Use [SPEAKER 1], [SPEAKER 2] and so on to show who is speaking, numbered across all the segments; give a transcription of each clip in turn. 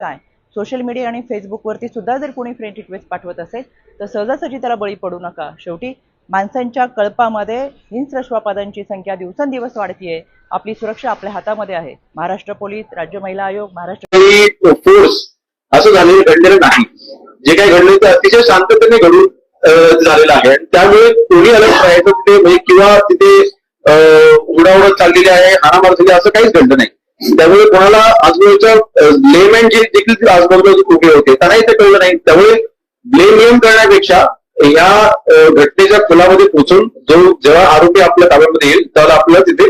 [SPEAKER 1] काय? Social media आणि फेसबुकवरती सुद्धा जर कोणी फ्रेंड रिक्वेस्ट पाठवत असेल तर सहजासहजी त्याला बळी पडू नका. शेवटी माणसांच्या कळपामध्ये हिंस्रश्वापादांची संख्या दिवसेंदिवस वाढतीये. आपली सुरक्षा आपल्या हातामध्ये आहे. महाराष्ट्र पोलीस राज्य महिला आयोग महाराष्ट्र
[SPEAKER 2] फोर्स असं झालेलं घडलेलं नाही. जे काही घडलं ते अतिशय शांततेने घडून झालेलं आहे. त्यामुळे कोणी अलग राहायचं तिथे किंवा तिथे अं, चाललेली आहे हाणामार झाली असं काहीच घडलं नाही. त्यामुळे कोणाला आजूबाजूच्या लेमॅन जे देखील आजूबाजूला जे उभे होते. त्यांनाही ते कळलं नाही. त्यामुळे ब्लेम गेम करण्यापेक्षा या घटनेच्या खोलामध्ये पोहोचून जो जेव्हा आरोपी आपल्या ताब्यामध्ये येईल त्याला आपल्याला तिथे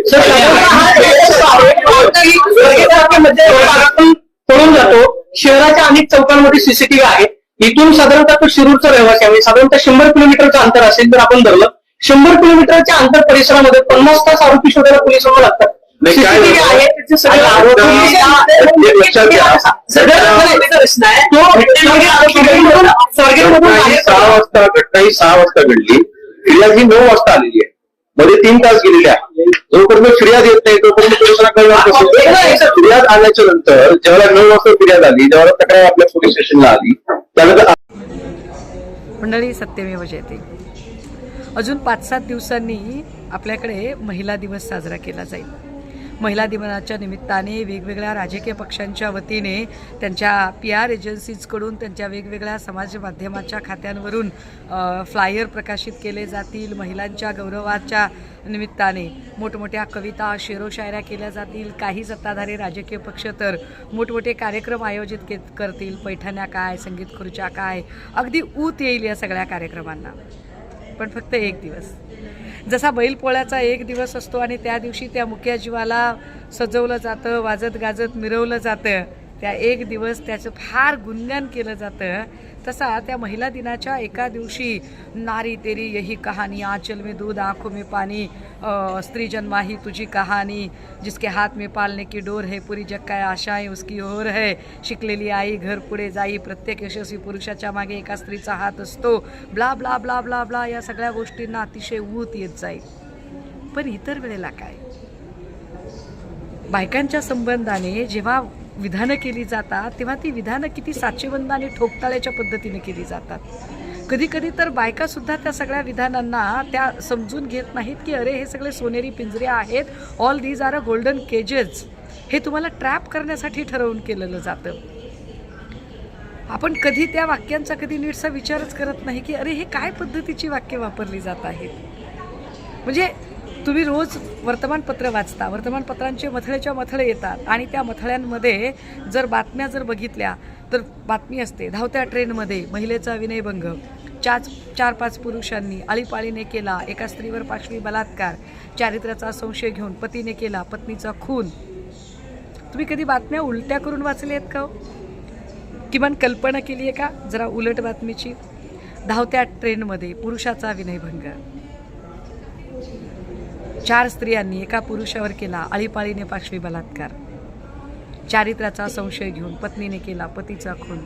[SPEAKER 3] पडून जातो. शहराच्या अनेक चौकांमध्ये सीसीटीव्ही आहे. इथून साधारणतः तो शिरूरचा रहिवासी आहे. साधारणतः शंभर किलोमीटरचं अंतर असेल तर आपण धरलं शंभर किलोमीटरच्या अंतर परिसरामध्ये पन्नास तास आरोपी शोधायला पोलिसांना लागतात.
[SPEAKER 2] नाही, काय ही सहा वाजता घटना ही सहा वाजता घडली. फिर्याद ही नऊ वाजता आलेली आहे. मध्ये तीन तास गेलेले आहे. जोपर्यंत फिर्याद येत नाही तोपर्यंत पोलिसांना कळणार फिर्याद आल्याच्यानंतर जेव्हा नऊ वाजता फिर्याद आली जेव्हा तक्रार आपल्या पोलीस स्टेशनला आली त्यानंतर
[SPEAKER 4] मंडळी सत्यमेव जयते. अजून पाच सात दिवसांनी आपल्याकडे महिला दिवस साजरा केला जाईल. महिला दिनाच्या निमित्ताने वेगवेगळ्या राजकीय पक्षांच्या वतीने त्यांच्या पी आर एजन्सीजकडून त्यांच्या वेगवेगळ्या समाज माध्यमाच्या खात्यांवरून फ्लायर प्रकाशित केले जातील महिलांच्या गौरवाच्या निमित्ताने. मोठमोठ्या कविता शेरोशायऱ्या केल्या जातील. काही सत्ताधारी राजकीय पक्ष तर मोठमोठे कार्यक्रम आयोजित के करतील. पैठण्या काय संगीत खुर्च्या काय. अगदी ऊत येईल या सगळ्या कार्यक्रमांना. पण फक्त एक दिवस. जसा बैलपोळ्याचा एक दिवस असतो आणि त्या दिवशी त्या मुख्या जीवाला सजवलं जातं वाजत गाजत मिरवलं जातं त्या एक दिवस त्याचं फार गुणगान केलं जातं. तसा त्या महिला दिनाच्या एका दिवशी नारी तेरी यही कहाणी आंचल में दूध आंखों में पाणी स्त्री जन्मा ही तुझी कहाणी जिसके हात में पालने की डोर है पुरी जग काय आशाएं उसकी ओर है शिकलेली आई घर पुढे जाई प्रत्येक यशस्वी पुरुषाच्या मागे एका स्त्रीचा हात असतो blah blah blah blah blah या सगळ्या गोष्टींना अतिशय ऊत येत जाईल. पण इतर वेळेला काय? बायकांच्या संबंधाने जेव्हा विधानं केली जातात तेव्हा ती विधानं किती साचेबंद आणि ठोकताळ्याच्या पद्धतीने केली जातात. कधी कधी तर बायकासुद्धा त्या सगळ्या विधानांना त्या समजून घेत नाहीत की अरे हे सगळे सोनेरी पिंजरे आहेत. All these are a golden cages हे तुम्हाला ट्रॅप करण्यासाठी ठरवून केलेलं जातं. आपण कधी त्या वाक्यांचा कधी नीटसा विचारच करत नाही की अरे हे काय पद्धतीची वाक्य वापरली जात आहेत? म्हणजे तुम्ही रोज वर्तमानपत्र वाचता वर्तमानपत्रांचे मथळेच्या मथळे येतात आणि त्या मथळ्यांमध्ये जर बातम्या जर बघितल्या तर बातमी असते. धावत्या ट्रेनमध्ये महिलेचा विनयभंग. चार चार पाच पुरुषांनी आळीपाळीने केला एका स्त्रीवर पाशवी बलात्कार. चारित्र्याचा संशय घेऊन पतीने केला पत्नीचा खून. तुम्ही कधी बातम्या उलट्या करून वाचल्या आहेत का हो? किमान कल्पना केली आहे का? जरा उलट बातमीची. धावत्या ट्रेनमध्ये पुरुषाचा विनयभंग. चार स्त्रियांनी एका पुरुषावर केला अळीपाळीने पाशवी बलात्कार. चारित्र्याचा संशय घेऊन पत्नीने केला पतीचा खून.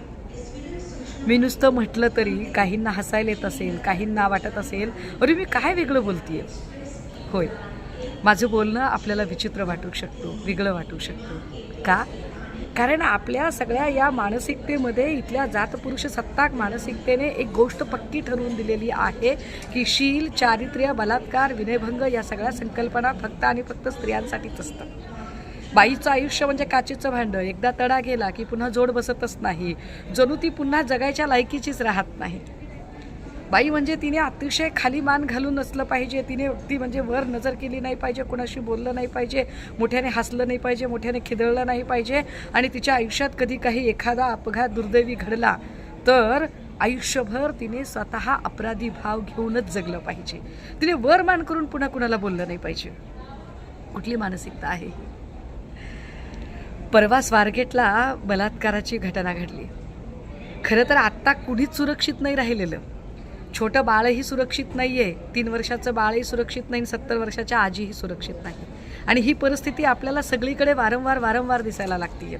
[SPEAKER 4] मी नुसतं म्हटलं तरी काहींना हसायला येत असेल काहींना वाटत असेल अरे मी काय वेगळं बोलतीये? होय. माझं बोलणं आपल्याला विचित्र वाटू शकतो वेगळं वाटू शकतो. का? कारण आपल्या सगळ्या या मानसिकतेमध्ये इथल्या जातपुरुष सत्ताक मानसिकतेने एक गोष्ट पक्की ठरवून दिलेली आहे की शील चारित्र्य बलात्कार विनयभंग या सगळ्या संकल्पना फक्त आणि फक्त स्त्रियांसाठीच असतात. बाईचं आयुष्य म्हणजे काचेचं भांडं. एकदा तडा गेला की पुन्हा जोड बसतच नाही. जणू ती पुन्हा जगायच्या लायकीचीच राहत नाही. बाई म्हणजे तिने अतिशय खाली मान घालून नसलं पाहिजे. तिने ती म्हणजे वर नजर केली नाही पाहिजे कोणाशी बोललं नाही पाहिजे मोठ्याने हसलं नाही पाहिजे मोठ्याने खिदळलं नाही पाहिजे आणि तिच्या आयुष्यात कधी काही एखादा अपघात दुर्दैवी घडला तर आयुष्यभर तिने स्वतः अपराधी भाव घेऊनच जगलं पाहिजे. तिने वर मान करून पुन्हा कुणाला बोललं नाही पाहिजे. कुठली मानसिकता आहे परवा स्वारगेटला बलात्काराची घटना घडली. खरं तर आत्ता कुणीच सुरक्षित नाही राहिलेलं. छोटं बाळही सुरक्षित नाही आहे तीन वर्षाचं बाळही सुरक्षित नाही सत्तर वर्षाच्या आजीही सुरक्षित नाही. आणि ही परिस्थिती आपल्याला सगळीकडे वारंवार वारंवार दिसायला लागतीये.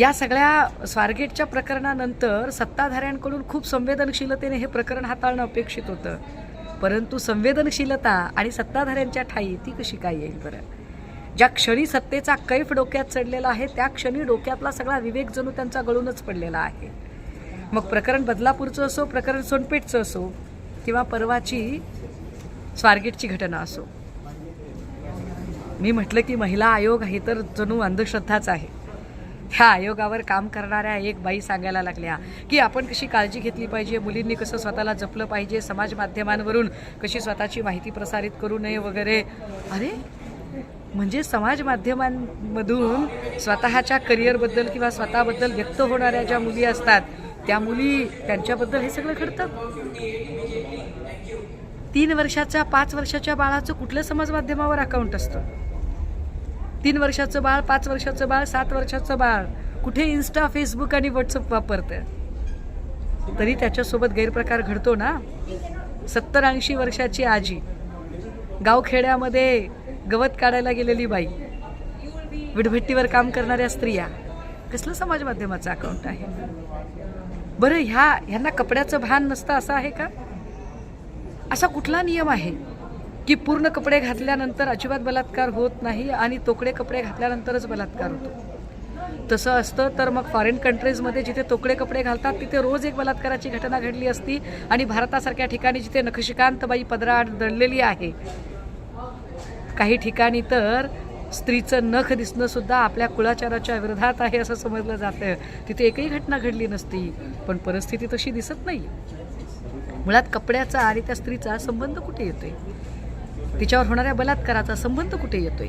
[SPEAKER 4] या सगळ्या स्वारगेटच्या प्रकरणानंतर सत्ताधाऱ्यांकडून खूप संवेदनशीलतेने हे प्रकरण हाताळणं अपेक्षित होतं. परंतु संवेदनशीलता आणि सत्ताधाऱ्यांच्या ठाई ती कशी काय येईल बरं? ज्या क्षणी सत्तेचा कैफ डोक्यात चढलेला आहे त्या क्षणी डोक्यातला सगळा विवेक जणू त्यांचा गळूनच पडलेला आहे. मग प्रकरण बदलापूरचं असो प्रकरण सोनपेठचं असो किंवा परवाची स्वारगेटची घटना असो. मी म्हटलं की महिला आयोग हे तर जणू अंधश्रद्धाच आहे. ह्या आयोगावर काम करणाऱ्या एक बाई सांगायला लागल्या की आपण कशी काळजी घेतली पाहिजे मुलींनी कसं स्वतःला जपलं पाहिजे समाज माध्यमांवरून कशी स्वतःची माहिती प्रसारित करू नये वगैरे. अरे म्हणजे समाज माध्यमांमधून स्वतःच्या करिअरबद्दल किंवा स्वतःबद्दल व्यक्त होणाऱ्या ज्या मुली असतात त्या मुली त्यांच्याबद्दल हे सगळं घडतं? तीन वर्षाच्या पाच वर्षाच्या बाळाचं कुठल्या समाज माध्यमावर अकाउंट असतं? तीन वर्षाचं बाळ पाच वर्षाचं बाळ सात वर्षाचं बाळ कुठे इन्स्टा फेसबुक आणि व्हॉट्सअप वापरतं? तरी त्याच्यासोबत गैरप्रकार घडतो ना? सत्तर ऐंशी वर्षाची आजी गावखेड्यामध्ये गवत काढायला गेलेली बाई विडभट्टीवर काम करणाऱ्या स्त्रिया कसलं समाज माध्यमाचं अकाउंट आहे? बरं ह्या ह्यांना कपड्याचं भान नसतं असं आहे का? असा कुठला नियम आहे की पूर्ण कपडे घातल्यानंतर अजिबात बलात्कार होत नाही आणि तोकडे कपडे घातल्यानंतरच बलात्कार होतो? तसं असतं तर मग फॉरेन कंट्रीजमध्ये जिथे तोकडे कपडे घालतात तिथे रोज एक बलात्काराची घटना घडली असती आणि भारतासारख्या ठिकाणी जिथे नखशिकांतबाई पदराआड दडलेली आहे. काही ठिकाणी तर स्त्रीचं नख दिसणं सुद्धा आपल्या कुळाचाराच्या विरोधात आहे असं समजलं जातं तिथे एकही घटना घडली नसती पण परिस्थिती तशी दिसत नाही मुळात कपड्याचा आणि त्या स्त्रीचा संबंध कुठे येतोय? तिच्यावर होणाऱ्या बलात्काराचा संबंध कुठे येतोय?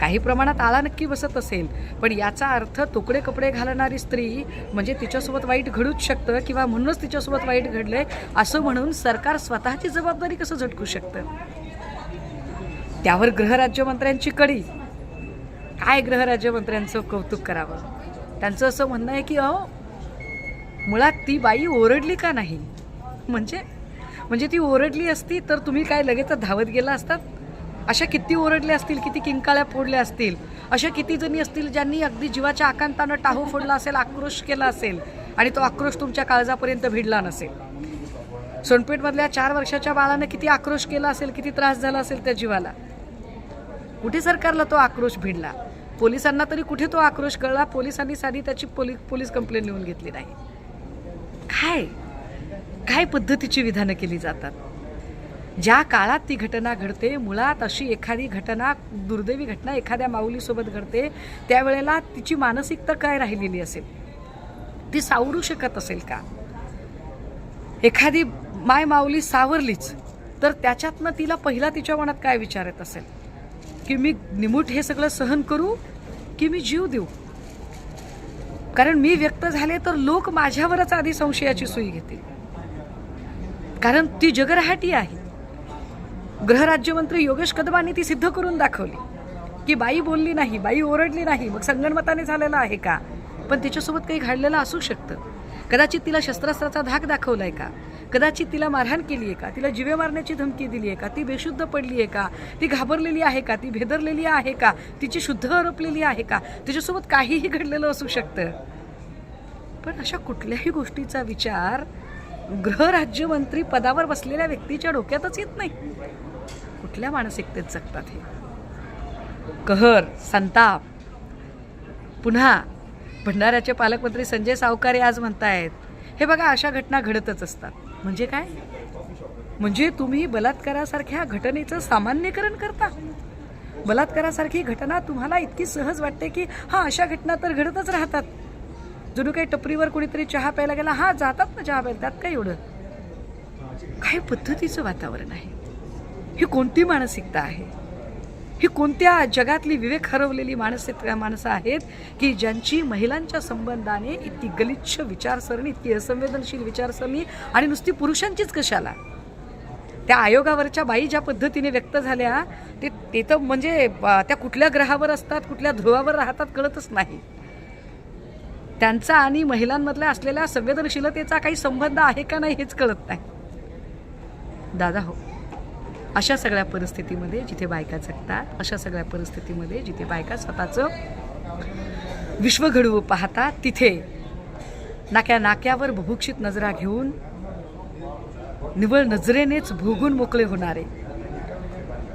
[SPEAKER 4] काही प्रमाणात आळा नक्की बसत असेल पण याचा अर्थ तुकडे कपडे घालणारी स्त्री म्हणजे तिच्यासोबत वाईट घडूच शकतं किंवा म्हणूनच तिच्यासोबत वाईट घडलंय असं म्हणून सरकार स्वतःची जबाबदारी कसं झटकू शकतं? त्यावर गृहराज्यमंत्र्यांची कडी. काय गृहराज्यमंत्र्यांचं कौतुक करावं? त्यांचं असं म्हणणं आहे की अहो मुळात ती बाई ओरडली का नाही? म्हणजे म्हणजे ती ओरडली असती तर तुम्ही काय लगेच धावत गेला असतात? अशा किती ओरडल्या असतील किती किंकाळ्या फोडल्या असतील? अशा किती जणी असतील ज्यांनी अगदी जीवाच्या आकांतानं टाहू फोडला असेल आक्रोश केला असेल आणि तो आक्रोश तुमच्या काळजापर्यंत भिडला नसेल? सोनपेठमधल्या चार वर्षाच्या बाळानं किती आक्रोश केला असेल किती त्रास झाला असेल त्या जीवाला? कुठे सरकारला तो आक्रोश भिडला? पोलिसांना तरी कुठे तो आक्रोश कळला? पोलिसांनी साधी त्याची पोलीस पोलीस कंप्लेंट लिहून घेतली नाही. काय? काय पद्धतीची विधानं केली जातात? ज्या काळात ती घटना घडते मुळात अशी एखादी घटना दुर्दैवी घटना एखाद्या माऊलीसोबत घडते त्यावेळेला तिची मानसिकता काय राहिलेली असेल? ती सावरू शकत असेल का? एखादी माय माऊली सावरलीच तर त्याच्यातनं तिला पहिला तिच्या मनात काय विचार येत असेल? की मी निमूट हे सगळं सहन करू की मी जीव देऊ? कारण मी व्यक्त झाले तर लोक माझ्यावरच आधी संशयाची सुई घेतील. कारण ती जगरहाटी आहे. गृहराज्यमंत्री योगेश कदमांनी ती सिद्ध करून दाखवली की बाई बोलली नाही बाई ओरडली नाही मग संगणमताने झालेलं आहे का? पण तिच्यासोबत काही घडलेलं असू शकतं. कदाचित तिला शस्त्रास्त्राचा धाक दाखवलाय का? कदाचित तिला मारहाण केली आहे का? तिला जिवे मारण्याची धमकी दिली आहे का? ती बेशुद्ध पडली आहे का? ती घाबरलेली आहे का? ती भेदरलेली आहे का? तिची शुद्ध हरपलेली आहे का? तिच्यासोबत काहीही घडलेलं असू शकतं. पण अशा कुठल्याही गोष्टीचा विचार गृहराज्यमंत्री पदावर बसलेल्या व्यक्तीच्या डोक्यातच येत नाही. कुठल्या मानसिकतेत जगतात हे? कहर संताप. पुन्हा भंडाऱ्याचे पालकमंत्री संजय सावकारे आज म्हणतायत हे बघा अशा घटना घडतच असतात. म्हणजे काय? म्हणजे तुम्ही बलात्कारासारख्या घटनेचं सामान्यकरण करता? बलात्कारासारखी घटना तुम्हाला इतकी सहज वाटते की हा अशा घटना तर घडतच राहतात. जणू काही टपरीवर कोणीतरी चहा प्यायला गेला हा जातात ना चहा प्यायला त्यात काय एवढं? काय पद्धतीचं वातावरण आहे? ही कोणती मानसिकता आहे? ही कोणत्या जगातली विवेक हरवलेली मानसिक माणसं आहेत की ज्यांची महिलांच्या संबंधाने इतकी गलिच्छ विचारसरणी इतकी असंवेदनशील विचारसरणी आणि नुसती पुरुषांचीच कशाला? त्या आयोगावरच्या बाई ज्या पद्धतीने व्यक्त झाल्या ते ते तर म्हणजे त्या कुठल्या ग्रहावर असतात कुठल्या ध्रुवावर राहतात कळतच नाही. त्यांचा आणि महिलांमधल्या असलेल्या संवेदनशीलतेचा काही संबंध आहे का नाही हेच कळत नाही. दादा हो. अशा सगळ्या परिस्थितीमध्ये जिथे बायका जगतात अशा सगळ्या परिस्थितीमध्ये जिथे बायका स्वतःचं विश्व घडवू पाहतात तिथे नाक्या नाक्यावर भुभुक्षित नजरा घेऊन निवळ नजरेनेच भोगून मोकळे होणारे.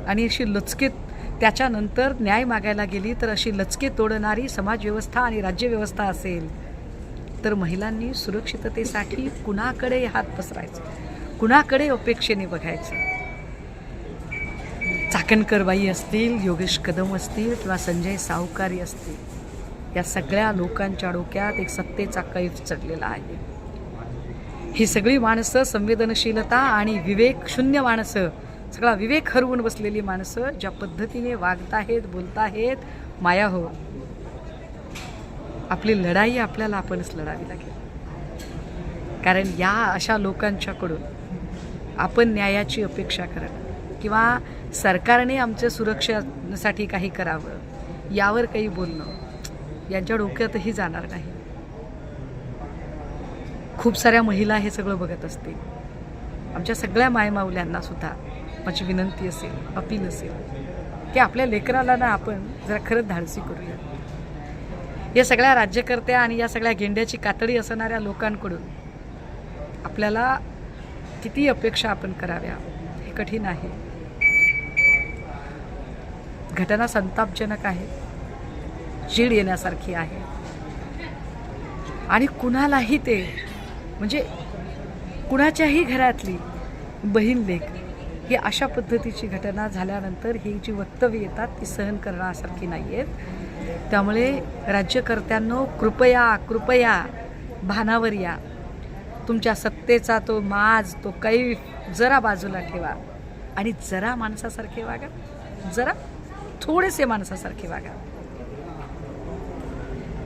[SPEAKER 4] आणि अशी लचकेत त्याच्यानंतर न्याय मागायला गेली तर अशी लचके तोडणारी समाजव्यवस्था आणि राज्यव्यवस्था असेल तर महिलांनी सुरक्षिततेसाठी कुणाकडे हात पसरायचे? कुणाकडे अपेक्षेने बघायचं? चाकणकरबाई असतील योगेश कदम असतील किंवा संजय सावकारी असतील या सगळ्या लोकांच्या डोक्यात एक सत्तेचा कैफ चढलेला आहे. ही सगळी माणसं संवेदनशीलता आणि विवेक शून्य माणसं सगळा विवेक हरवून बसलेली माणसं ज्या पद्धतीने वागताहेत बोलताहेत माया हो. आपली लढाई आपल्याला आपणच लढावी लागेल. कारण या अशा लोकांच्याकडून आपण न्यायाची अपेक्षा करणं किंवा सरकारने आमच्या सुरक्षेसाठी काही करावं यावर काही बोलणं यांच्या डोक्यातही जाणार नाही. खूप साऱ्या महिला हे सगळं बघत असतील. आमच्या सगळ्या मायमाऊल्यांना सुद्धा माझी विनंती असेल अपील असेल की आपल्या लेकराला ना आपण जरा खरंच धाडसी करूया या सगळ्या राज्यकर्त्या आणि या सगळ्या गेंड्याची कातडी असणाऱ्या लोकांकडून आपल्याला किती अपेक्षा आपण कराव्या हे कठीण आहे. घटना संतापजनक आहे. जीड येण्यासारखी आहे. आणि कुणालाही ते म्हणजे कुणाच्याही घरातली बहीण लेख ही अशा पद्धतीची घटना झाल्यानंतर ही जी वक्तव्य येतात ती सहन करण्यासारखी नाही आहेत त्यामुळे राज्यकर्त्यांनो कृपया कृपया भानावर या. तुमच्या सत्तेचा तो माज तो कैफ जरा बाजूला ठेवा. आणि जरा माणसासारखे वागा. जरा. थोडेसे माणसासारखे वागा.